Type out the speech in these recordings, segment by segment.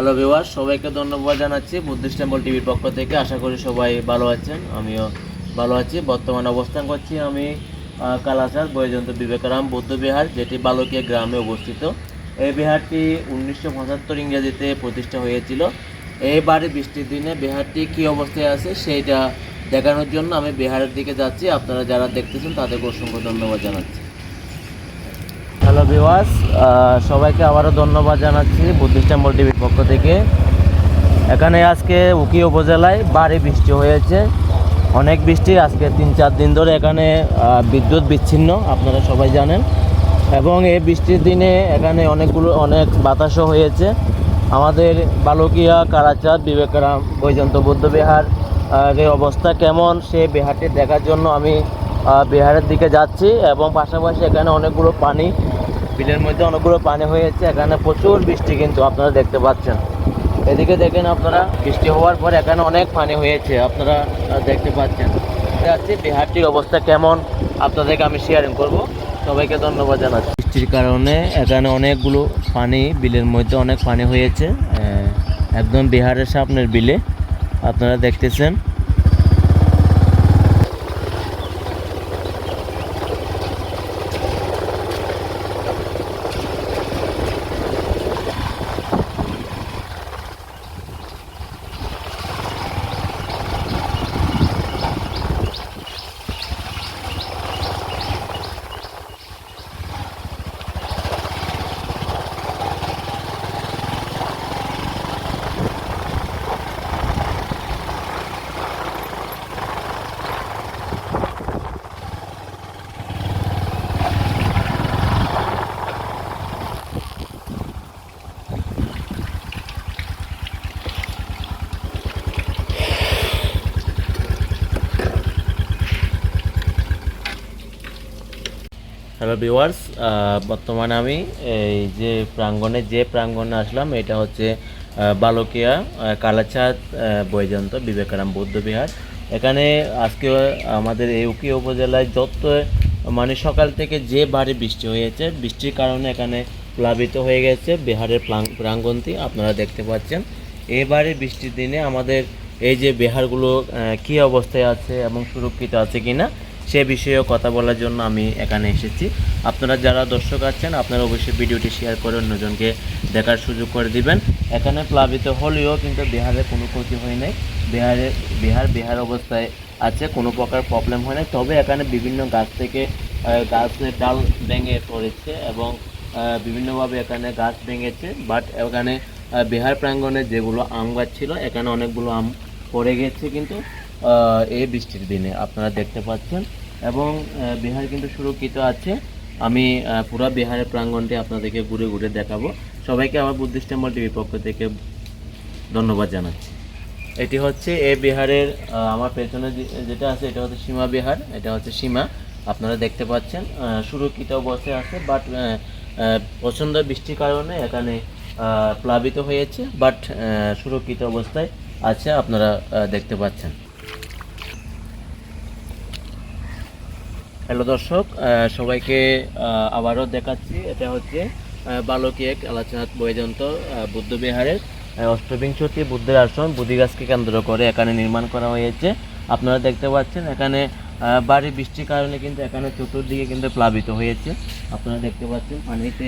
Hello ভিওয়ার সবাইকে ধন্যবাদ জানাচ্ছি বুদ্ধিস্ট টেম্পল টিভির পক্ষ থেকে। আশা করি সবাই ভালো আছেন আমিও ভালো আছি। বর্তমানে অবস্থান করছি আমি আহ, কালাচার বৈজয়ন্ত বিবেকারাম বৌদ্ধ বিহার যেটি বালকিয়া গ্রামে অবস্থিত। এই বিহারটি উনিশশো পঁচাত্তর ইংরেজিতে প্রতিষ্ঠা হয়েছিল। এইবারে বৃষ্টির দিনে বিহারটি কী অবস্থায় আছে সেইটা দেখানোর জন্য আমি বিহারের দিকে যাচ্ছি। আপনারা যারা দেখতেছেন তাদেরকে অসংখ্য ধন্যবাদ জানাচ্ছি। হ্যালো ভিওয়ার্স সবাইকে আবারও ধন্যবাদ জানাচ্ছি বুদ্ধিস্ট টেম্পল টিভির পক্ষ থেকে। এখানে আজকে উকি উপজেলায় ভারী বৃষ্টি হয়েছে। অনেক বৃষ্টি আজকে তিন চার দিন ধরে এখানে বিদ্যুৎ বিচ্ছিন্ন, আপনারা সবাই জানেন। এবং এই বৃষ্টির দিনে এখানে অনেকগুলো, অনেক বাতাসও হয়েছে। আমাদের বালকিয়া, কারাচাঁদ বিবেকারাম বৈজন্ত বুদ্ধবিহার অবস্থা কেমন সে বিহারটি দেখার জন্য আমি বিহারের দিকে যাচ্ছি এবং পাশাপাশি এখানে অনেকগুলো পানি, বিলের মধ্যে অনেকগুলো পানি হয়েছে, এখানে প্রচুর বৃষ্টি কিন্তু আপনারা দেখতে পাচ্ছেন। এদিকে দেখেন আপনারা, বৃষ্টি হওয়ার পর এখানে অনেক পানি হয়েছে, আপনারা দেখতে পাচ্ছেন। যাচ্ছি, বিহারটির অবস্থা কেমন আপনাদেরকে আমি শেয়ারিং করব। সবাইকে ধন্যবাদ জানাচ্ছি। বৃষ্টির কারণে এখানে অনেকগুলো পানি, বিলের মধ্যে অনেক পানি হয়েছে একদম বিহারের সামনের বিলে, আপনারা দেখতেছেন। হ্যালো ভিউয়ার্স বর্তমানে আমি এই যে প্রাঙ্গণে যে প্রাঙ্গণে আসলাম এটা হচ্ছে বালকিয়া আহ, বৈজয়ন্ত বিবেকারাম বৌদ্ধ বিহার। এখানে আজকে আমাদের এই উকি উপজেলায় যত মানে সকাল থেকে যে ভারী বৃষ্টি হয়েছে বৃষ্টির কারণে এখানে প্লাবিত হয়ে গেছে বিহারের প্রাং- প্রাঙ্গণটি আপনারা দেখতে পাচ্ছেন। এবারে বৃষ্টির দিনে আমাদের এই যে বিহারগুলো কী অবস্থায় আছে এবং সুরক্ষিত আছে কিনা সে বিষয়েও কথা বলার জন্য আমি এখানে এসেছি। আপনারা যারা দর্শক আছেন, আপনারা অবশ্যই ভিডিওটি শেয়ার করে অন্যজনকে দেখার সুযোগ করে দিবেন। এখানে প্লাবিত হলেও কিন্তু বিহারে কোনো ক্ষতি হয় নাই। বিহারে, বিহার বিহার অবস্থায় আছে, কোনো প্রকার প্রবলেম হয় নাই। তবে এখানে বিভিন্ন গাছ থেকে গাছের ডাল ভেঙে পড়েছে এবং বিভিন্নভাবে এখানে গাছ ভেঙেছে। বাট এখানে বিহার প্রাঙ্গণে যেগুলো আম গাছ ছিল, এখানে অনেকগুলো আম পড়ে গেছে কিন্তু এই বৃষ্টির দিনে আপনারা দেখতে পাচ্ছেন। এবং বিহার কিন্তু সুরক্ষিত আছে। আমি পুরো বিহারের প্রাঙ্গণটি আপনাদেরকে ঘুরে ঘুরে দেখাবো। সবাইকে আমার বুদ্ধিস্ট টেম্পল টিভির পক্ষ থেকে ধন্যবাদ জানাচ্ছি। এটি হচ্ছে এ বিহারের আমার পেছনে যেটা আছে, এটা হচ্ছে সীমা বিহার, এটা হচ্ছে সীমা। আপনারা দেখতে পাচ্ছেন সুরক্ষিত অবস্থায় আছে বাট প্রচণ্ড বৃষ্টির কারণে এখানে প্লাবিত হয়েছে বাট সুরক্ষিত অবস্থায় আছে, আপনারা দেখতে পাচ্ছেন। হ্যালো দর্শক সবাইকে আবারও দেখাচ্ছি এটা হচ্ছে আহ, এক কালাচাঁদ বৈজন্ত বুদ্ধবিহারের বুদ্ধ অষ্টবিংশতি বুদ্ধের আসন বুদ্ধিগাছকে কেন্দ্র করে এখানে নির্মাণ করা হয়েছে। আপনারা দেখতে পাচ্ছেন এখানে বাড়ি বৃষ্টির কারণে কিন্তু এখানে চতুর্দিকে কিন্তু প্লাবিত হয়েছে। আপনারা দেখতে পাচ্ছেন পানিতে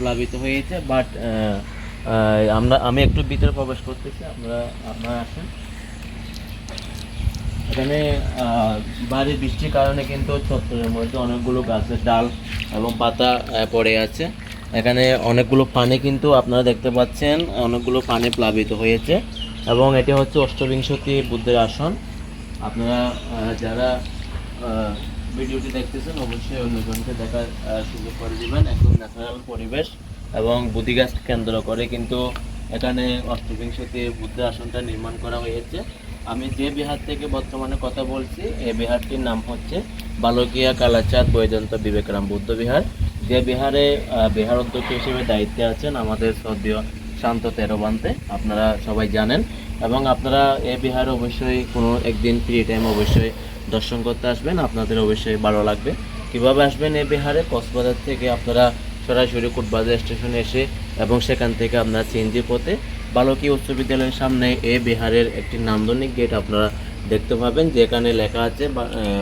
প্লাবিত হয়েছে বাট আমরা আমি একটু ভিতরে প্রবেশ করতেছি আপনারা আপনারা আসেন। এখানে ভারী বৃষ্টির কারণে কিন্তু চত্বরের মধ্যে অনেকগুলো গাছের ডাল এবং পাতা পড়ে আছে। এখানে অনেকগুলো পানি কিন্তু আপনারা দেখতে পাচ্ছেন, অনেকগুলো পানি প্লাবিত হয়েছে এবং এটি হচ্ছে অষ্টবিংশতি বুদ্ধের আসন। আপনারা যারা ভিডিওটি দেখতেছেন, অবশ্যই অন্যজনকে দেখার সুযোগ করে দিবেন। একদম ন্যাচারাল পরিবেশ এবং বুদ্ধিগাছ কেন্দ্র করে কিন্তু এখানে অষ্টবিংশতি বুদ্ধের আসনটা নির্মাণ করা হয়েছে। আমি যে বিহার থেকে বর্তমানে কথা বলছি এই বিহারটির নাম হচ্ছে বালকিয়া কালাচাঁদ বৈজন্ত বিবেকরাম বৌদ্ধ বিহার। যে বিহারে বিহার অধ্যক্ষ হিসেবে দায়িত্বে আছেন আমাদের শ্রদ্ধেয় শান্ত তেরোবান্তে আপনারা সবাই জানেন। এবং আপনারা এই বিহারে অবশ্যই কোনো একদিন ফ্রি টাইম অবশ্যই দর্শন করতে আসবেন। আপনাদের অবশ্যই ভালো লাগবে। কীভাবে আসবেন এই বিহারে? কক্সবাজার থেকে আপনারা সরাসরি কোটবাজার স্টেশনে এসে এবং সেখান থেকে আপনারা সিএনজি পথে বালকী উচ্চ বিদ্যালয়ের সামনে এ বিহারের একটি নান্দনিক গেট আপনারা দেখতে পাবেন, যেখানে লেখা আছে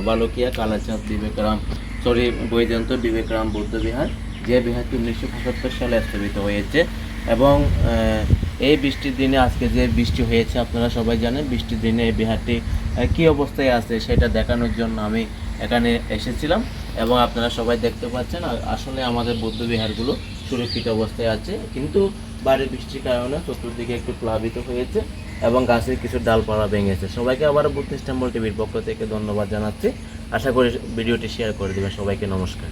বালকিয়া কালাচাঁদ বিবেকরাম সরি, বৈজয়ন্ত বিবেকরাম বৌদ্ধ বিহার, যে বিহারটি উনিশশো পঁচাত্তর সালে স্থাপিত হয়েছে এবং এই বৃষ্টির দিনে, আজকে যে বৃষ্টি হয়েছে, আপনারা সবাই জানেন বৃষ্টির দিনে এই বিহারটি কী অবস্থায় আছে সেটা দেখানোর জন্য আমি এখানে এসেছিলাম এবং আপনারা সবাই দেখতে পাচ্ছেন আসলে আমাদের বৌদ্ধ বিহারগুলো সুরক্ষিত অবস্থায় আছে, কিন্তু বাইরে বৃষ্টির কারণে চতুর্দিকে একটু প্লাবিত হয়েছে এবং গাছের কিছু ডালপালা ভেঙেছে। সবাইকে আবার বুদ্ধিস্ট টেম্পল টিভির পক্ষ থেকে ধন্যবাদ জানাচ্ছি। আশা করি ভিডিওটি শেয়ার করে দেবেন। সবাইকে নমস্কার।